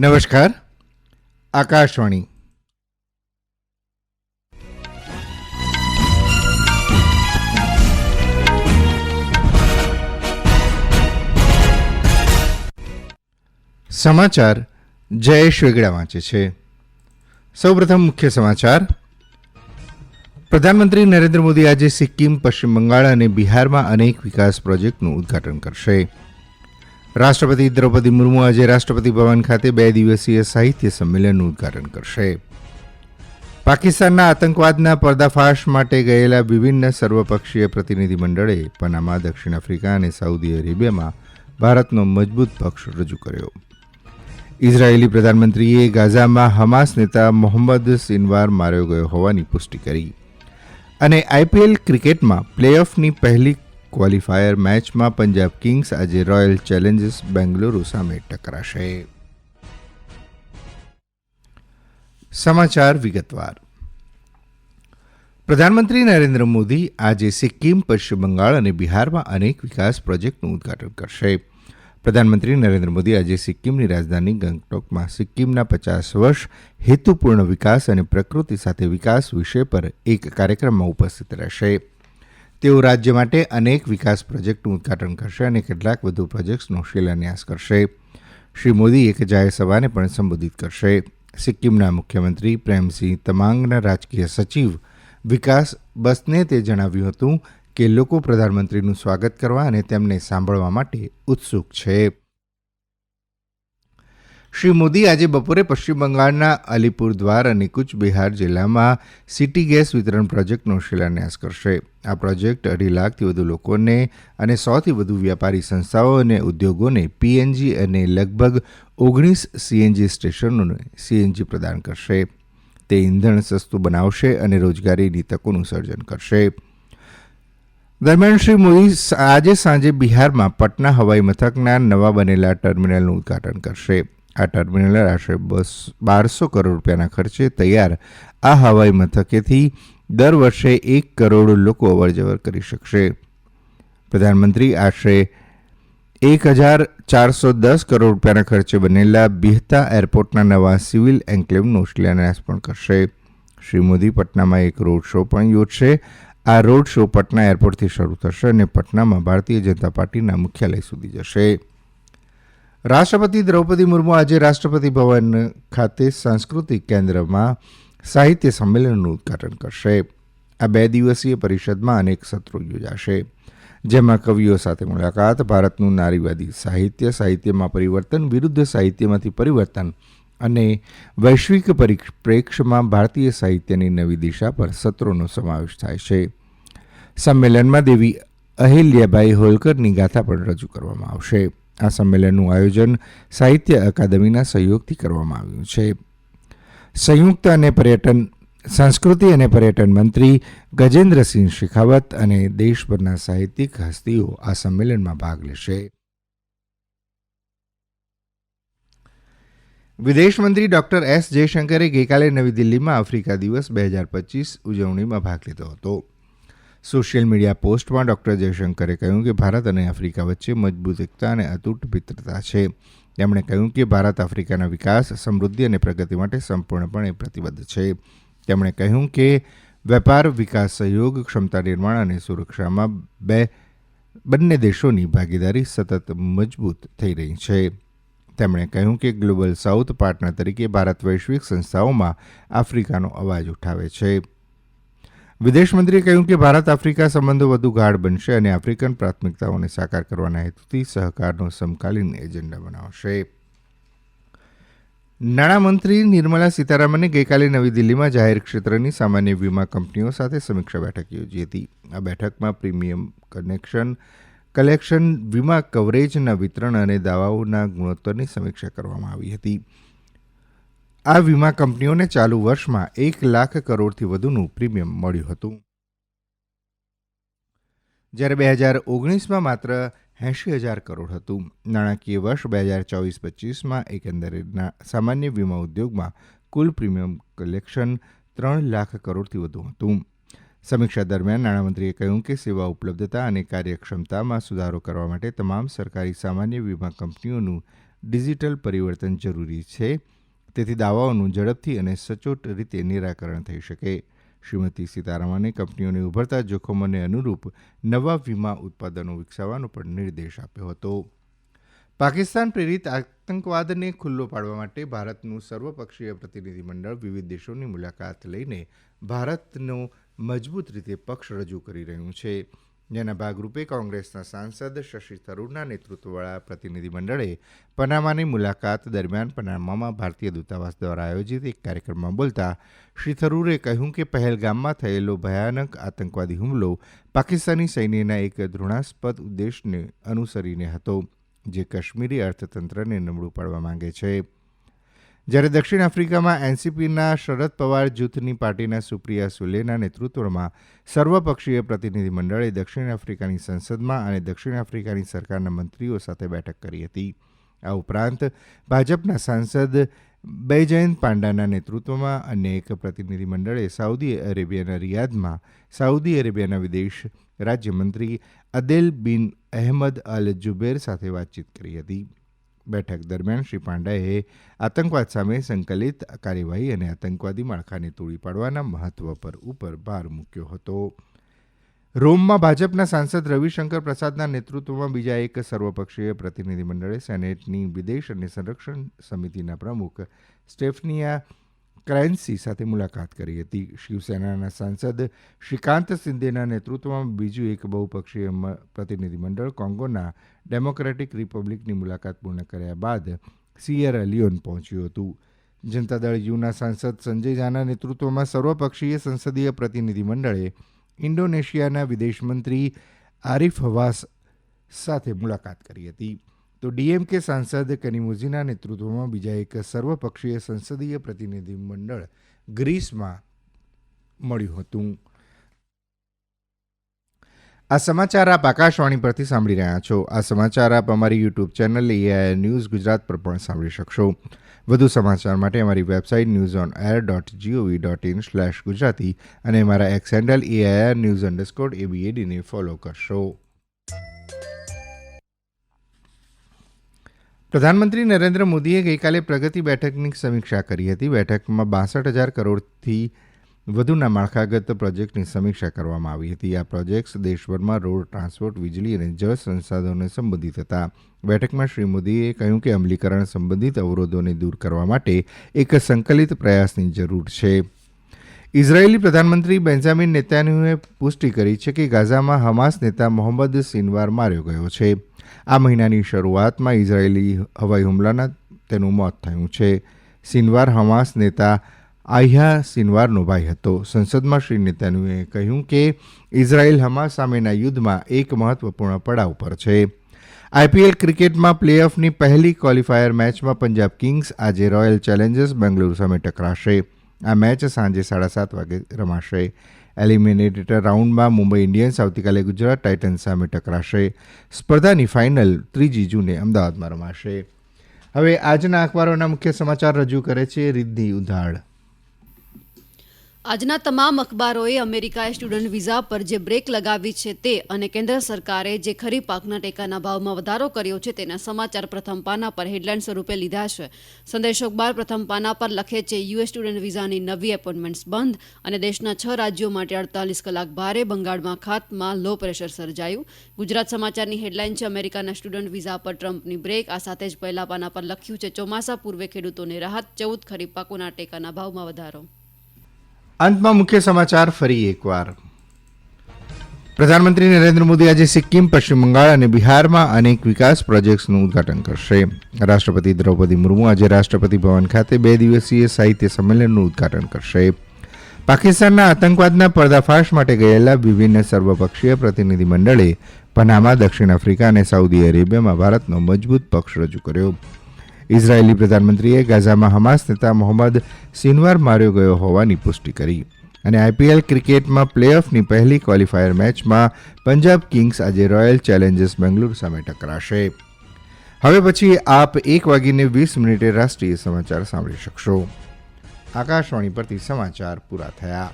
નમસ્કાર, આકાશવાણી. સમાચાર જયેશ વેગડા વાંચે છે. સૌપ્રથમ મુખ્ય સમાચાર. પ્રધાનમંત્રી નરેન્દ્ર મોદી આજે સિક્કિમ, પશ્ચિમ બંગાળ અને બિહારમાં અનેક વિકાસ પ્રોજેક્ટનું ઉદ્ઘાટન કરશે. રાષ્ટ્રપતિ દ્રૌપદી મુર્મુ આજે રાષ્ટ્રપતિ ભવન ખાતે બે દિવસીય સાહિત્ય સંમેલનનું ઉદઘાટન કરશે. પાકિસ્તાનના આતંકવાદના પર્દાફાશ માટે ગયેલા વિભિન્ન સર્વપક્ષીય પ્રતિનિધિમંડળે પનામા દક્ષિણ આફ્રિકા અને સાઉદી અરેબિયામાં ભારતનો મજબૂત પક્ષ રજૂ કર્યો. ઇઝરાયેલી પ્રધાનમંત્રીએ ગાઝામાં હમાસ નેતા મોહમ્મદ સિનવાર માર્યો ગયો હોવાની પુષ્ટિ કરી. અને આઈપીએલ ક્રિકેટમાં પ્લેઓફની પહેલી ક્વોલિફાયર મેચમાં પંજાબ કિંગ્સ આજે રોયલ ચેલેન્જર્સ બેંગલુરુ સામે ટકરાશે. સમાચાર વિગતવાર. પ્રધાનમંત્રી નરેન્દ્ર મોદી આજે સિક્કિમ, પશ્ચિમ બંગાળ અને બિહારમાં અનેક વિકાસ પ્રોજેક્ટનું ઉદ્ઘાટન કરશે. પ્રધાનમંત્રી નરેન્દ્ર મોદી આજે સિક્કિમની રાજધાની ગંગટોકમાં સિક્કિમના પચાસ વર્ષ હેતુપૂર્ણ વિકાસ અને પ્રકૃતિ સાથે વિકાસ વિષય પર એક કાર્યક્રમમાં ઉપસ્થિત રહેશે. તેઓ રાજ્ય માટે અનેક વિકાસ પ્રોજેક્ટનું ઉદ્ઘાટન કરશે અને કેટલાક વધુ પ્રોજેક્ટ્સનો શિલાન્યાસ કરશે. શ્રી મોદી એક જાહેરસભાને પણ સંબોધિત કરશે. સિક્કિમના મુખ્યમંત્રી પ્રેમસિંહ તમાંગના રાજકીય સચિવ વિકાસ બસને તે જણાવ્યું હતું કે, લોકો પ્રધાનમંત્રીનું સ્વાગત કરવા અને તેમને સાંભળવા માટે ઉત્સુક છે. શ્રી મોદી આજે બપોરે પશ્ચિમ બંગાળના અલીપુરદ્વાર અને કૂચબિહાર જિલ્લામાં સિટી ગેસ વિતરણ પ્રોજેક્ટનો શિલાન્યાસ કરશે. આ પ્રોજેક્ટ અઢી લાખથી વધુ લોકોને અને સોથી વધુ વ્યાપારી સંસ્થાઓ અને ઉદ્યોગોને પીએનજી અને લગભગ ઓગણીસ સીએનજી સ્ટેશનોને સીએનજી પ્રદાન કરશે. તે ઇંધણ સસ્તું બનાવશે અને રોજગારીની તકોનું સર્જન કરશે. દરમિયાન શ્રી મોદી આજે સાંજે બિહારમાં પટના હવાઈ મથકના નવા બનેલા ટર્મિનલનું ઉદ્ઘાટન કરશે. આ ટર્મિનલ આશરે બસ બારસો કરોડ રૂપિયાના ખર્ચે તૈયાર આ હવાઈ મથકેથી દર વર્ષે એક કરોડ લોકો અવરજવર કરી શકશે. પ્રધાનમંત્રી આશરે એક હજાર ચારસો દસ કરોડ રૂપિયાના ખર્ચે બનેલા બિહતા એરપોર્ટના નવા સિવિલ એન્કલેવનો શિલાન્યાસ પણ કરશે. શ્રી મોદી પટનામાં એક રોડ શો પણ યોજશે. આ રોડ શો પટના એરપોર્ટથી શરૂ થશે અને પટનામાં ભારતીય જનતા પાર્ટીના મુખ્યાલય સુધી જશે. રાષ્ટ્રપતિ દ્રૌપદી મુર્મુ આજે રાષ્ટ્રપતિ ભવન ખાતે સાંસ્કૃતિક કેન્દ્રમાં સાહિત્ય સંમેલનનું ઉદ્ઘાટન કરશે. આ બે દિવસીય પરિષદમાં અનેક સત્રો યોજાશે. જેમાં કવિઓ સાથે મુલાકાત, ભારતનું નારીવાદી સાહિત્ય, સાહિત્યમાં પરિવર્તન, વિરુદ્ધ સાહિત્યમાંથી પરિવર્તન અને વૈશ્વિક પરિપ્રેક્ષમાં ભારતીય સાહિત્યની નવી દિશા પર સત્રોનો સમાવેશ થાય છે. સંમેલનમાં દેવી અહિલ્યાબાઈ હોલકરની ગાથા પણ રજૂ કરવામાં આવશે. આ સંમેલનનું આયોજન સાહિત્ય અકાદમીના સહયોગથી કરવામાં આવ્યું છે. સંયુક્ત અને પર્યટન, સંસ્કૃતિ અને પર્યટન મંત્રી ગજેન્દ્રસિંહ શેખાવત અને દેશભરના સાહિત્યિક હસ્તીઓ આ સંમેલનમાં ભાગ લેશે. વિદેશમંત્રી ડોક્ટર એસ જયશંકરે ગઈકાલે નવી દિલ્હીમાં આફ્રિકા દિવસ બે હજાર પચીસ ઉજવણીમાં ભાગ લીધો હતો. સોશિયલ મીડિયા પોસ્ટમાં ડોક્ટર જયશંકરે કહ્યું કે ભારત અને આફ્રિકા વચ્ચે મજબૂત એકતા અને અતૂટ મિત્રતા છે. તેમણે કહ્યું કે ભારત આફ્રિકાના વિકાસ, સમૃદ્ધિ અને પ્રગતિ માટે સંપૂર્ણપણે પ્રતિબદ્ધ છે. તેમણે કહ્યું કે વેપાર, વિકાસ, સહયોગ, ક્ષમતા નિર્માણ અને સુરક્ષામાં બે, બંને દેશોની ભાગીદારી સતત મજબૂત થઈ રહી છે. તેમણે કહ્યું કે ગ્લોબલ સાઉથ પાર્ટનર તરીકે ભારત વૈશ્વિક સંસ્થાઓમાં આફ્રિકાનો અવાજ ઉઠાવે છે. વિદેશમંત્રીએ કહ્યું કે ભારત આફ્રિકા સંબંધો વધુ ગાઢ બનશે અને આફ્રિકન પ્રાથમિકતાઓને સાકાર કરવાના હેતુથી સહકારનો સમકાલીન એજન્ડા બનાવશે. નાણામંત્રી નિર્મલા સીતારામને ગઈકાલે નવી દિલ્હીમાં જાહેર ક્ષેત્રની સામાન્ય વીમા કંપનીઓ સાથે સમીક્ષા બેઠક યોજી હતી. આ બેઠકમાં પ્રીમિયમ કનેક્શન, કલેક્શન, વીમા કવરેજના વિતરણ અને દાવાઓના ગુણોત્તરની સમીક્ષા કરવામાં આવી હતી. આ વીમા કંપનીઓને ચાલુ વર્ષમાં એક લાખ કરોડથી વધુનું પ્રીમિયમ મળ્યું હતું. જ્યારે બે હજાર ઓગણીસમાં માત્ર એંશી હજાર કરોડ હતું. નાણાકીય વર્ષ બે હજાર ચોવીસ પચીસમાં એકંદરે સામાન્ય વીમા ઉદ્યોગમાં કુલ પ્રીમિયમ કલેક્શન ત્રણ લાખ કરોડથી વધુ હતું. સમીક્ષા દરમિયાન નાણામંત્રીએ કહ્યું કે સેવા ઉપલબ્ધતા અને કાર્યક્ષમતામાં સુધારો કરવા માટે તમામ સરકારી સામાન્ય વીમા કંપનીઓનું ડિજિટલ પરિવર્તન જરૂરી છે. તેથી દાવાઓનું ઝડપથી અને સચોટ રીતે નિરાકરણ થઈ શકે. શ્રીમતી સીતારમણે કંપનીઓને ઉભરતા જોખમોને અનુરૂપ નવા વીમા ઉત્પાદનો વિકસાવવાનો પણ નિર્દેશ આપ્યો હતો. પાકિસ્તાન પ્રેરિત આતંકવાદને ખુલ્લો પાડવા માટે ભારતનું સર્વપક્ષીય પ્રતિનિધિમંડળ વિવિધ દેશોની મુલાકાત લઈને ભારતનો મજબૂત રીતે પક્ષ રજૂ કરી રહ્યું છે. જેના ભાગરૂપે કોંગ્રેસના સાંસદ શશી થરૂરના નેતૃત્વવાળા પ્રતિનિધિમંડળે પનામાની મુલાકાત દરમિયાન પનામામાં ભારતીય દૂતાવાસ દ્વારા આયોજિત એક કાર્યક્રમમાં બોલતા શ્રી થરૂરે કહ્યું કે પહેલગામમાં થયેલો ભયાનક આતંકવાદી હુમલો પાકિસ્તાની સૈન્યના એક ધૃણાસ્પદ ઉદ્દેશને અનુસરીને હતો, જે કાશ્મીરી અર્થતંત્રને નબળું પાડવા માંગે છે. જ્યારે દક્ષિણ આફ્રિકામાં એનસીપીના શરદ પવાર જૂથની પાર્ટીના સુપ્રિયા સુલેના નેતૃત્વમાં સર્વપક્ષીય પ્રતિનિધિમંડળે દક્ષિણ આફ્રિકાની સંસદમાં અને દક્ષિણ આફ્રિકાની સરકારના મંત્રીઓ સાથે બેઠક કરી હતી. આ ઉપરાંત ભાજપના સાંસદ બૈજયંત પાંડાના નેતૃત્વમાં અન્ય એક પ્રતિનિધિમંડળે સાઉદી અરેબિયાના રિયાદમાં સાઉદી અરેબિયાના વિદેશ રાજ્યમંત્રી અદેલ બિન અહેમદ અલ જુબેર સાથે વાતચીત કરી હતી. બેઠક દરમિયાન શ્રી પાંડાએ આતંકવાદ સામે સંકલિત કાર્યવાહી અને આતંકવાદી માળખાને તોડી પાડવાના મહત્વ પર ઉપર ભાર મૂક્યો હતો. રોમમાં ભાજપના સાંસદ રવિશંકર પ્રસાદના નેતૃત્વમાં બીજા એક સર્વપક્ષીય પ્રતિનિધિમંડળે સેનેટની વિદેશ અને સંરક્ષણ સમિતિના પ્રમુખ સ્ટેફનિયા ક્રાયન્સી સાથે મુલાકાત કરી હતી. શિવસેનાના સાંસદ શ્રીકાંત સિંધેના નેતૃત્વમાં બીજું એક બહુપક્ષીય પ્રતિનિધિમંડળ કોંગોના ડેમોક્રેટિક રિપબ્લિકની મુલાકાત પૂર્ણ કર્યા બાદ સિયરા લિયોન પહોંચ્યું હતું. જનતા દળ યુના સાંસદ સંજય ઝાના નેતૃત્વમાં સર્વપક્ષીય સંસદીય પ્રતિનિધિમંડળે ઇન્ડોનેશિયાના વિદેશમંત્રી આરિફ હવાસ સાથે મુલાકાત કરી હતી. તો ડીએમકે સાંસદ કનિમુઝીના નેતૃત્વમાં બીજા એક સર્વપક્ષીય સંસદીય પ્રતિનિધિમંડળ ગ્રીસમાં મળ્યું હતું. આ સમાચાર આપ આકાશવાણી પરથી સાંભળી રહ્યા છો. આ સમાચાર આપ અમારી YouTube channel AI news Gujarat પર પણ સાંભળી શકશો. વધુ સમાચાર માટે અમારી website news on air dot GOV dot in slash Gujarati અને અમારા X handle AIR news underscore એબીએડીને follow કરશો. પ્રધાનમંત્રી નરેન્દ્ર મોદીએ ગઈકાલે પ્રગતિ બેઠકની સમીક્ષા કરી હતી. બેઠકમાં બાસઠ હજાર કરોડથી વધુના માળખાગત પ્રોજેક્ટની સમીક્ષા કરવામાં આવી હતી. આ પ્રોજેક્ટ્સ દેશભરમાં રોડ ટ્રાન્સપોર્ટ, વીજળી અને જળ સંસાધનોને સંબંધિત હતા. બેઠકમાં શ્રી મોદીએ કહ્યું કે અમલીકરણ સંબંધિત અવરોધોને દૂર કરવા માટે એક સંકલિત પ્રયાસની જરૂર છે. ઇઝરાયેલી પ્રધાનમંત્રી બેન્જામિન નેતાન્યુએ પુષ્ટિ કરી છે કે ગાઝામાં હમાસ નેતા મોહમ્મદ સિનવાર માર્યો ગયો છે. આ મહિનાની શરૂઆતમાં ઇઝરાયેલી હવાઈ હુમલાના તેનું મોત થયું છે. સિનવાર હમાસ નેતા આહ્યા સિનવારનો ભાઈ હતો. સંસદમાં શ્રી નેતાન્યાહુએ કહ્યું કે ઇઝરાયેલ હમાસ સામેના યુદ્ધમાં એક મહત્વપૂર્ણ પડાવ પર છે. આઈપીએલ ક્રિકેટમાં પ્લેઓફની પહેલી ક્વોલિફાયર મેચમાં પંજાબ કિંગ્સ આજે રોયલ ચેલેન્જર્સ બેંગલુરુ સામે ટકરાશે. આ મેચ સાંજે સાડા સાત વાગે રમાશે. એલિમિનેટર રાઉન્ડમાં મુંબઈ ઇન્ડિયન્સ, આવતીકાલે ગુજરાત ટાઇટન્સ સામે ટકરાશે. સ્પર્ધાની ફાઇનલ ત્રીજી જૂને અમદાવાદમાં રમાશે. હવે આજના અખબારોના મુખ્ય સમાચાર રજૂ કરે છે રિદ્ધિ ઉધાડ. આજના તમામ અખબારોએ અમેરિકાએ સ્ટુડન્ટ વિઝા પર જે બ્રેક લગાવી છે તે અને કેન્દ્ર સરકારે જે ખરી પાકના ટેકાના ભાવમાં વધારો કર્યો છે તેના સમાચાર પ્રથમ પાના પર હેડલાઇન સ્વરૂપે લીધા છે. સંદેશ અખબાર પ્રથમ પાના પર લખે છે, યુએસ સ્ટુડન્ટ વિઝાની નવી એપોઇન્ટમેન્ટ્સ બંધ અને દેશના છ રાજ્યો માટે અડતાલીસ કલાક ભારે બંગાળમાં ખાતમાં લો પ્રેશર સર્જાયું. ગુજરાત સમાચારની હેડલાઇન છે, અમેરિકાના સ્ટુડન્ટ વિઝા પર ટ્રમ્પની બ્રેક. આ સાથે જ પહેલા પાના પર લખ્યું છે, ચોમાસા પૂર્વે ખેડૂતોને રાહત, ચૌદ ખરીફ પાકોના ટેકાના ભાવમાં વધારો. અંતમાં મુખ્ય સમાચાર ફરી એકવાર. પ્રધાનમંત્રી નરેન્દ્ર મોદી આજે સિક્કિમ, પશ્ચિમ બંગાળ અને બિહારમાં અનેક વિકાસ પ્રોજેક્ટ્સનું ઉદઘાટન કરશે. રાષ્ટ્રપતિ દ્રૌપદી મુર્મુ આજે રાષ્ટ્રપતિ ભવન ખાતે બે દિવસીય સાહિત્ય સંમેલનનું ઉદઘાટન કરશે. પાકિસ્તાનના આતંકવાદના પર્દાફાશ માટે ગયેલા વિભિન્ન સર્વપક્ષીય પ્રતિનિધિમંડળે પનામા દક્ષિણ આફ્રિકા અને સાઉદી અરેબિયામાં ભારતનો મજબૂત પક્ષ રજૂ કર્યો. ઇઝરાયેલી પ્રધાનમંત્રીએ ગાઝામાં હમાસ નેતા મોહમ્મદ સિનવાર માર્યો ગયો હોવાની પુષ્ટિ કરી. અને આઈપીએલ ક્રિકેટમાં પ્લેઓફની પહેલી ક્વોલિફાયર મેચમાં પંજાબ કિંગ્સ આજે રોયલ ચેલેન્જર્સ બેંગલુરુ સામે ટકરાશે. હવે પછી આપ એક વાગીને વીસ મિનિટે રાષ્ટ્રીય સમાચાર સાંભળી શકશો. આકાશવાણી પરથી સમાચાર પૂરા થયા.